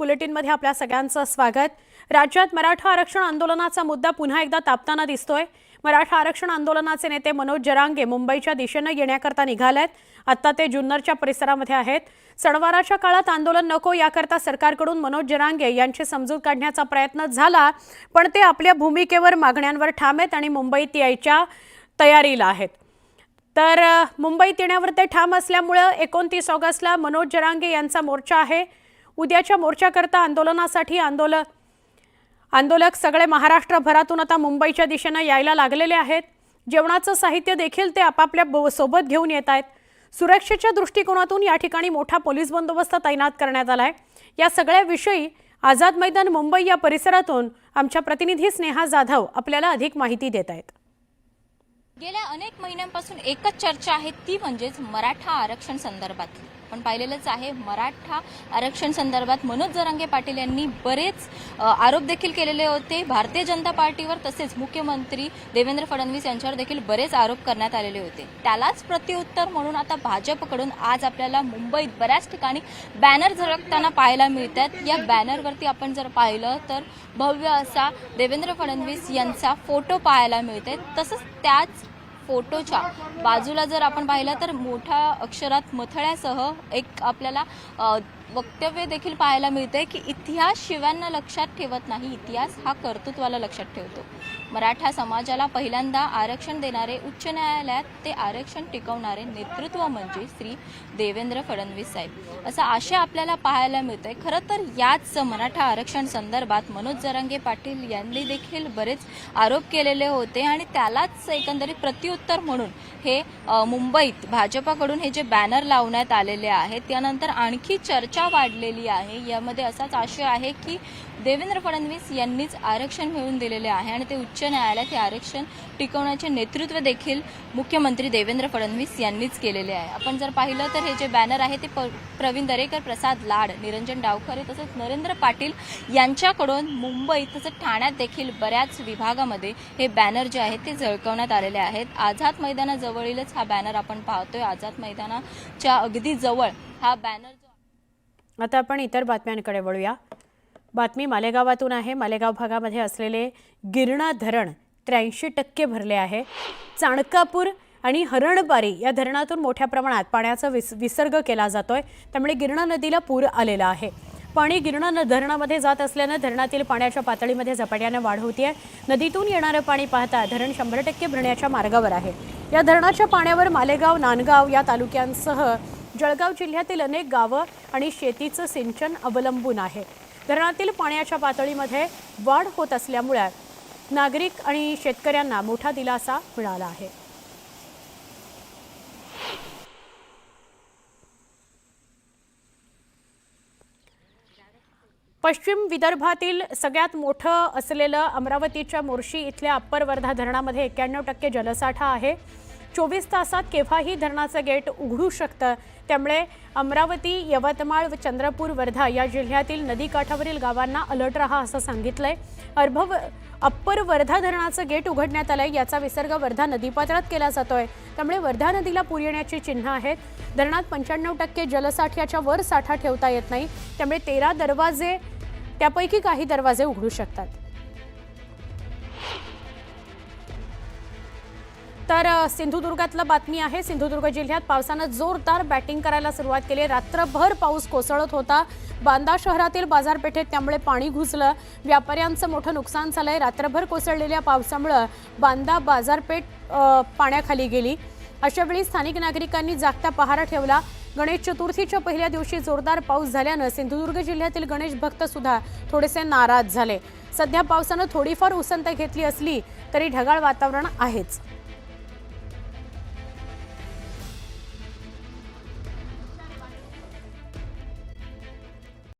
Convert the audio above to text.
बुलेटिनमध्ये आपल्या सगळ्यांचं स्वागत. राज्यात मराठा आरक्षण आंदोलनाचा मुद्दा पुन्हा एकदा तापताना दिसतोय. मराठा आरक्षण आंदोलनाचे नेते मनोज जरांगे मुंबईच्या दिशेनं येण्याकरता निघालेत. आत्ता ते जुन्नरच्या परिसरामध्ये आहेत. सणवाराच्या काळात आंदोलन नको याकरता सरकारकडून मनोज जरांगे यांची समजूत काढण्याचा प्रयत्न झाला पण ते आपल्या भूमिकेवर मागण्यांवर ठाम आहेत आणि मुंबईत यायच्या तयारीला आहेत. तर मुंबईत येण्यावर ते ठाम असल्यामुळं एकोणतीस ऑगस्टला मनोज जरांगे यांचा मोर्चा आहे. उद्याच्या मोर्चाकरता आंदोलनासाठी आंदोलन आंदोलक सगळे महाराष्ट्रभरातून आता मुंबईच्या दिशेनं यायला लागलेले आहेत. जेवणाचं साहित्य देखील ते आपापल्या सोबत घेऊन येत आहेत. सुरक्षेच्या दृष्टिकोनातून या ठिकाणी मोठा पोलीस बंदोबस्त तैनात करण्यात आला आहे या सगळ्याविषयी आझाद मैदान मुंबई या परिसरातून आमच्या प्रतिनिधी स्नेहा जाधव आपल्याला अधिक माहिती देत आहेत. गेल्या अनेक महिन्यांपासून एकच चर्चा आहे ती म्हणजेच मराठा आरक्षण संदर्भात आपण पाहिलेलंच आहे. मराठा आरक्षण संदर्भात मनोज जरांगे पाटील यांनी बरेच आरोप देखील केलेले होते. भारतीय जनता पार्टीवर तसेच मुख्यमंत्री देवेंद्र फडणवीस यांच्यावर देखील बरेच आरोप करण्यात आलेले होते. त्यालाच प्रत्युत्तर म्हणून आता भाजपकडून आज आपल्याला मुंबईत बऱ्याच ठिकाणी बॅनर झळकताना पाहायला मिळतात या बॅनरवरती आपण जर पाहिलं तर भव्य असा देवेंद्र फडणवीस यांचा फोटो पाहायला मिळते तसंच त्याच फोटोच्या बाजूला जर आपण पाहिलं तर मोठ्या अक्षरात मथळ्यासह एक आपल्याला वक्तव्य देखील पाहायला मिळते की इतिहास शिव्यांना लक्षात ठेवत नाही. इतिहास हा कर्तृत्वाला लक्षात ठेवतो. मराठा समाजाला पहिल्यांदा आरक्षण देणारे उच्च न्यायालयात ते आरक्षण टिकवणारे नेतृत्व म्हणजे श्री देवेंद्र फडणवीस साहेब. असं आशय आपल्याला पाहायला मिळतोय. खरं तर याच मराठा आरक्षण संदर्भात मनोज जरांगे पाटील यांनी देखील बरेच आरोप केलेले होते आणि त्यालाच एकंदरीत प्रत्युत्तर म्हणून हे मुंबईत भाजपाकडून हे जे बॅनर लावण्यात आलेले आहेत त्यानंतर आणखी चर्चा वाढलेली आहे. यामध्ये असाच आशय आहे की देवेंद्र फडणवीस यांनीच आरक्षण मिळवून दिलेले आहे आणि ते उच्च न्यायालयात हे आरक्षण टिकवण्याचे नेतृत्व देखील मुख्यमंत्री देवेंद्र फडणवीस यांनीच केलेले आहे. आपण जर पाहिलं तर हे जे बॅनर आहे ते प्रवीण दरेकर प्रसाद लाड निरंजन डावखरे तसंच नरेंद्र पाटील यांच्याकडून मुंबई तसंच ठाण्यात देखील बऱ्याच विभागामध्ये हे बॅनर जे आहेत ते झळकवण्यात आलेले आहेत. आझाद मैदानाजवळीलच हा बॅनर आपण पाहतोय. आझाद मैदानाच्या अगदी जवळ हा बॅनर जो आता आपण इतर बातम्यांकडे वळूया. बातमी मालेगावातून आहे. मालेगाव भागामध्ये असलेले गिरणा धरण त्र्याऐंशी टक्के भरले आहे. चाणकापूर आणि हरणबारी या धरणातून मोठ्या प्रमाणात पाण्याचा विस विसर्ग केला जातोय. त्यामुळे गिरणा नदीला पूर आलेला आहे. पाणी गिरणा न धरणामध्ये जात असल्यानं धरणातील पाण्याच्या पातळीमध्ये झपाट्याने वाढ होतीये. नदीतून येणारं पाणी पाहता धरण शंभर टक्के भरण्याच्या मार्गावर आहे. या धरणाच्या पाण्यावर मालेगाव नांदगाव या तालुक्यांसह जळगाव जिल्ह्यातील अनेक गावं आणि शेतीचं सिंचन अवलंबून आहे. धरणातील पाण्याच्या पातळीमध्ये वाढ होत असल्यामुळे नागरिक आणि शेतकऱ्यांना मोठा दिलासा मिळाला आहे. पश्चिम विदर्भातील सगळ्यात मोठं असलेलं अमरावतीच्या मोर्शी इथल्या अप्पर वर्धा धरणामध्ये एक्क्याण्णव टक्के जलसाठा आहे. चोवीस तासात केव्हाही धरणाचं गेट उघडू शकतं. त्यामुळे अमरावती यवतमाळ व चंद्रपूर वर्धा या जिल्ह्यातील नदीकाठावरील गावांना अलर्ट राहा असं सांगितलंय. अर्भव अप्पर वर्धा धरणाचं गेट उघडण्यात आलंय. याचा विसर्ग वर्धा नदीपात्रात केला जातोय. त्यामुळे वर्धा नदीला पूर येण्याची चिन्ह आहेत. धरणात पंच्याण्णव टक्के जलसाठ्याच्या वर साठा ठेवता येत नाही. त्यामुळे तेरा दरवाजे त्यापैकी काही दरवाजे उघडू शकतात. तर सिंधुदुर्गातलं बातमी आहे. सिंधुदुर्ग जिल्ह्यात पावसानं जोरदार बॅटिंग करायला सुरुवात केली. रात्रभर पाऊस कोसळत होता. बांदा शहरातील बाजारपेठेत त्यामुळे पाणी घुसलं. व्यापाऱ्यांचं मोठं नुकसान झालंय. रात्रभर कोसळलेल्या पावसामुळं बांदा बाजारपेठ पाण्याखाली गेली. अशावेळी स्थानिक नागरिकांनी जागता पहारा ठेवला. गणेश चतुर्थीच्या पहिल्या दिवशी जोरदार पाऊस झाल्यानं सिंधुदुर्ग जिल्ह्यातील गणेश भक्त सुद्धा थोडेसे नाराज झाले. सध्या पावसानं थोडीफार उसंत घेतली असली तरी ढगाळ वातावरण आहेच.